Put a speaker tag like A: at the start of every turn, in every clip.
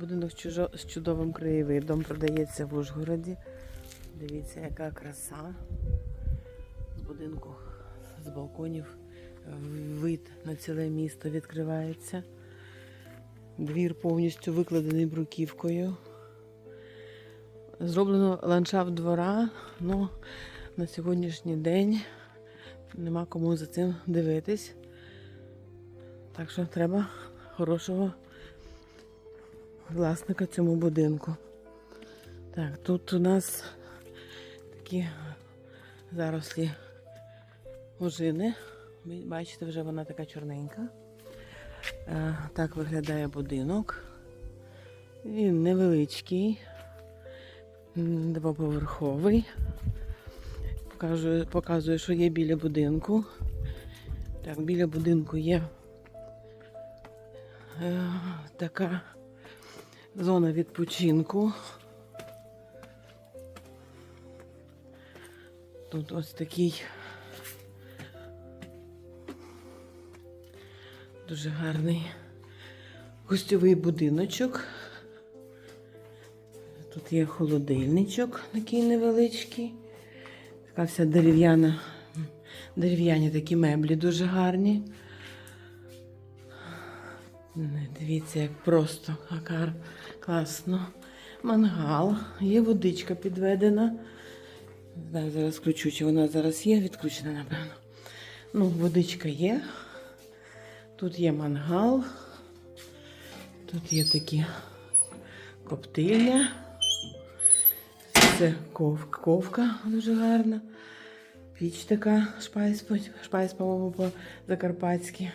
A: Будинок з чудовим краєвидом продається в Ужгороді. Дивіться, яка краса. З будинку, з балконів вид на ціле місто відкривається. Двір повністю викладений бруківкою. Зроблено ландшафт двора, але на сьогоднішній день нема кому за цим дивитись. Так що треба хорошого власника цьому будинку. Так, тут у нас такі зарослі ожини. Бачите, вже вона така чорненька. Е, Так виглядає будинок. Він невеличкий, двоповерховий. Покажу, показую, що є біля будинку. Так, біля будинку є е, така зона відпочинку. Тут ось такий дуже гарний гостьовий будиночок. Тут є холодильничок такий невеличкий. Така вся дерев'яна, дерев'яні такі меблі дуже гарні. Дивіться, як просто, як класно. Мангал, є водичка підведена. Знаю, зараз включу, чи вона зараз є, відключена, напевно. Ну, водичка є. Тут є мангал. Тут є такі коптильня. Це ков, ковка дуже гарна. Піч така шпайс, шпайс по-моєму, по-закарпатськи.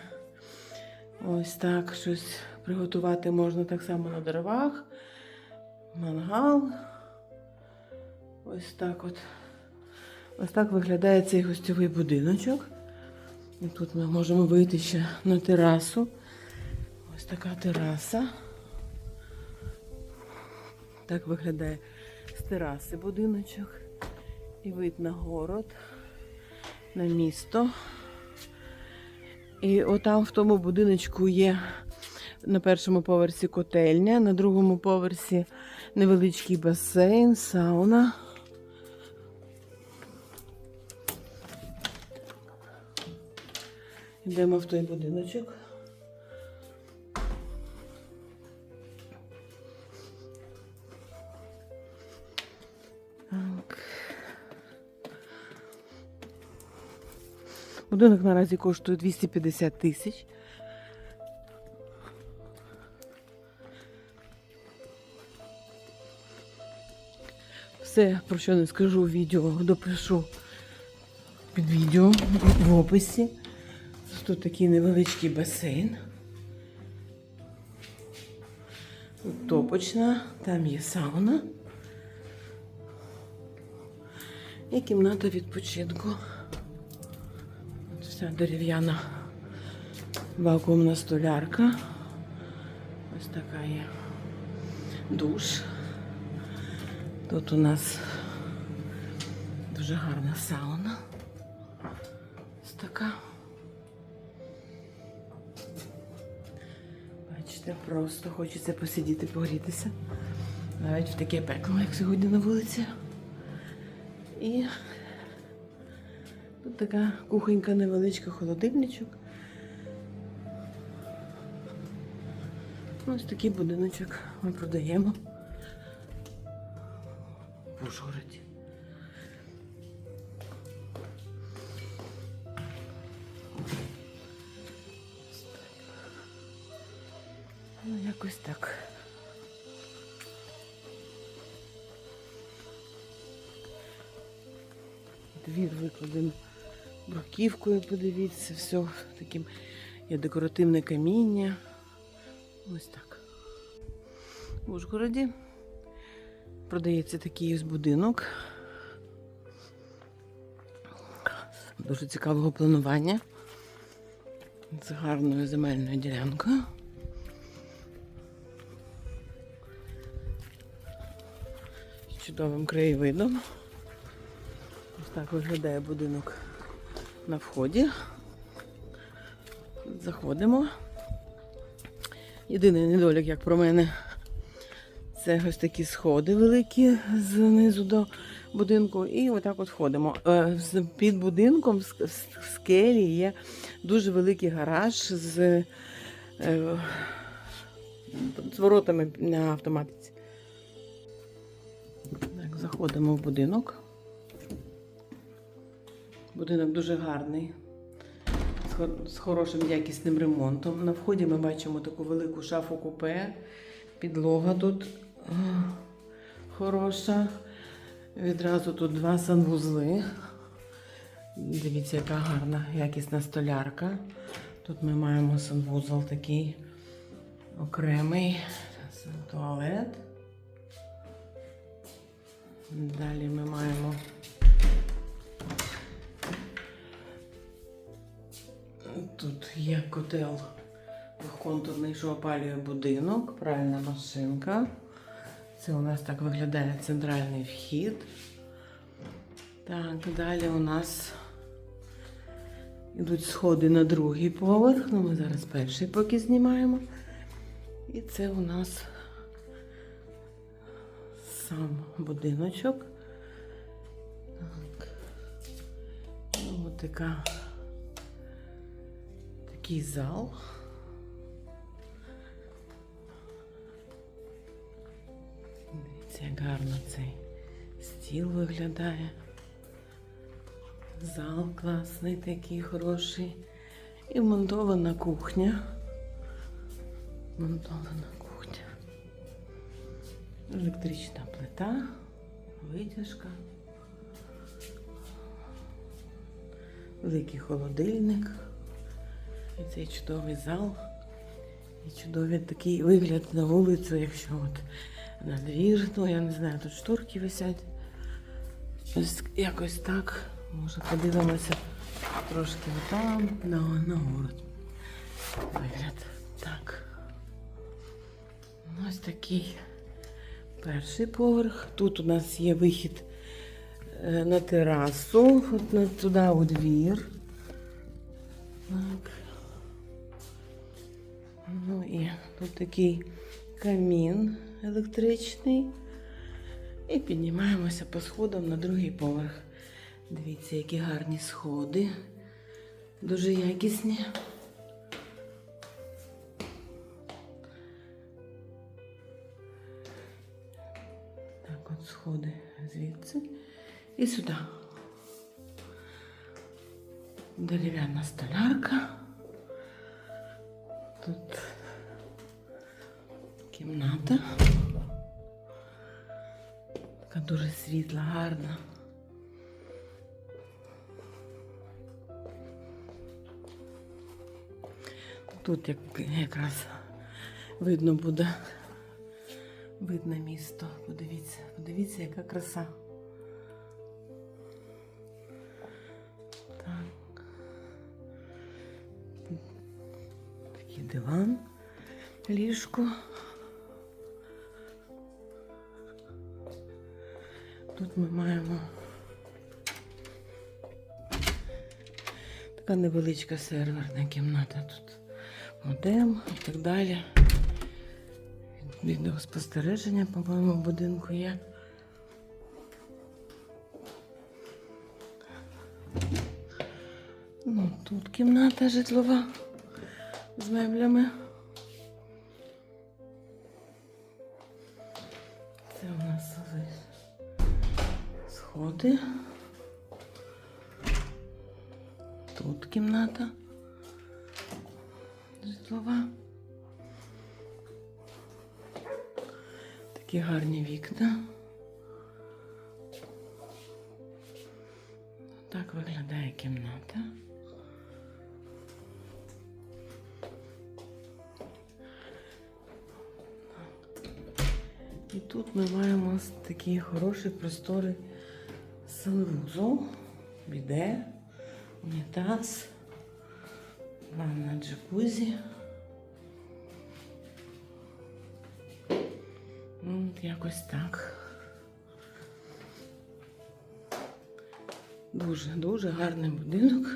A: Ось так щось приготувати можна так само на дровах. Мангал. Ось так от. Ось так виглядає цей гостьовий будиночок. І тут ми можемо вийти ще на терасу. Ось така тераса. Так виглядає з тераси будиночок. І вид на город, на місто. І отам в тому будиночку є на першому поверсі котельня, на другому поверсі невеличкий басейн, сауна. Йдемо в той будиночок. Будинок наразі коштує 250 тисяч. Все, про що не скажу в відео, допишу під відео в описі. Тут такий невеличкий басейн. Топочна, там є сауна. І кімната відпочинку. Вся дерев'яна вакуумна столярка. Ось така є душ. Тут у нас дуже гарна сауна. Ось така. Бачите, просто хочеться посидіти, погрітися. Навіть в таке пекло, як сьогодні на вулиці. І така кухонька невеличка, холодильничок. Ось такий будиночок ми продаємо в Ужгороді. Ну, якось так. Двір викладений бруківкою, подивіться, все таким є декоративне каміння. Ось так. В Ужгороді продається такий ось будинок. Дуже цікавого планування. З гарною земельною ділянкою. З чудовим краєвидом. Ось так виглядає будинок на вході. Заходимо. Єдиний недолік, як про мене, Це ось такі сходи великі знизу до будинку. І отак от ходимо. Е, Під будинком в скелі є дуже великий гараж з, е, з воротами на автоматиці. Так, заходимо в будинок. Будинок дуже гарний, з хорошим якісним ремонтом. На вході ми бачимо таку велику шафу купе. Підлога тут хороша. Відразу тут два санвузли. Дивіться, яка гарна якісна столярка. Тут ми маємо санвузол такий окремий туалет. Далі ми маємо є котел двохконтурний, що опалює будинок, пральна машинка. Це у нас так виглядає центральний вхід. Так, далі у нас йдуть сходи на другий поверх. Ну, ми зараз перший поки знімаємо. І це у нас сам будиночок. Так. Ну, от така, такий зал. Дивіться, як гарно цей стіл виглядає. Зал класний, такий хороший. І вмонтована кухня. Монтована кухня. Електрична плита, витяжка. Великий холодильник. І цей чудовий зал. І чудовий такий вигляд на вулицю, якщо от на двір, ну я не знаю, тут шторки висять. Ось якось так. Може подивимося трошки там, на, на город. Вигляд. Так. Ось такий перший поверх. Тут у нас є вихід е, на терасу, от туди у двір. Так. Ну і тут такий камін електричний. І піднімаємося по сходам на другий поверх. Дивіться, які гарні сходи. Дуже якісні. Так, от сходи звідси і сюди. Дерев'яна столярка. Тут кімната. Така дуже світла, гарна. Тут як, якраз видно буде. Видно місто. Подивіться, подивіться, яка краса. Диван, ліжко. Тут ми маємо така невеличка серверна кімната тут. Модем і так далі. Відеоспостереження, по-моєму, в будинку є. Ну, тут кімната житлова з меблями. Це у нас сходи. Тут кімната житлова. Такі гарні вікна. Так виглядає кімната. Тут ми маємо такі хороші простори санвузол, біде, унітаз, ванна джакузі. Ну, от якось так. Дуже, дуже гарний будинок.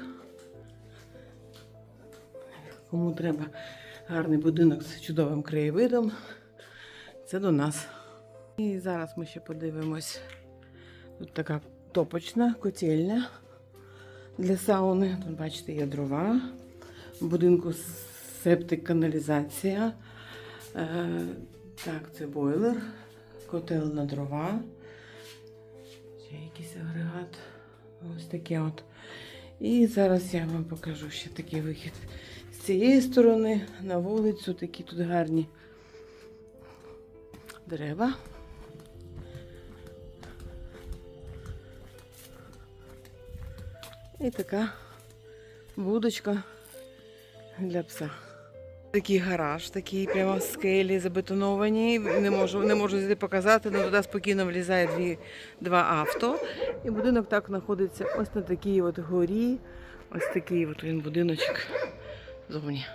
A: Кому треба гарний будинок з чудовим краєвидом, це до нас. І зараз ми ще подивимось. Тут така топочна котельня для сауни. Тут, бачите, є дрова. В будинку септик каналізація. Е, так, це бойлер, котел на дрова. Ще якийсь агрегат. Ось таке от. І зараз я вам покажу ще такий вихід з цієї сторони на вулицю. Такі тут гарні дерева. І така будочка для пса. Такий гараж, такий прямо скелі забетоновані. Не можу, не можу зайти показати, але туди спокійно влізає дві, два авто. І будинок так знаходиться ось на такій от горі. Ось такий от він будиночок зовні.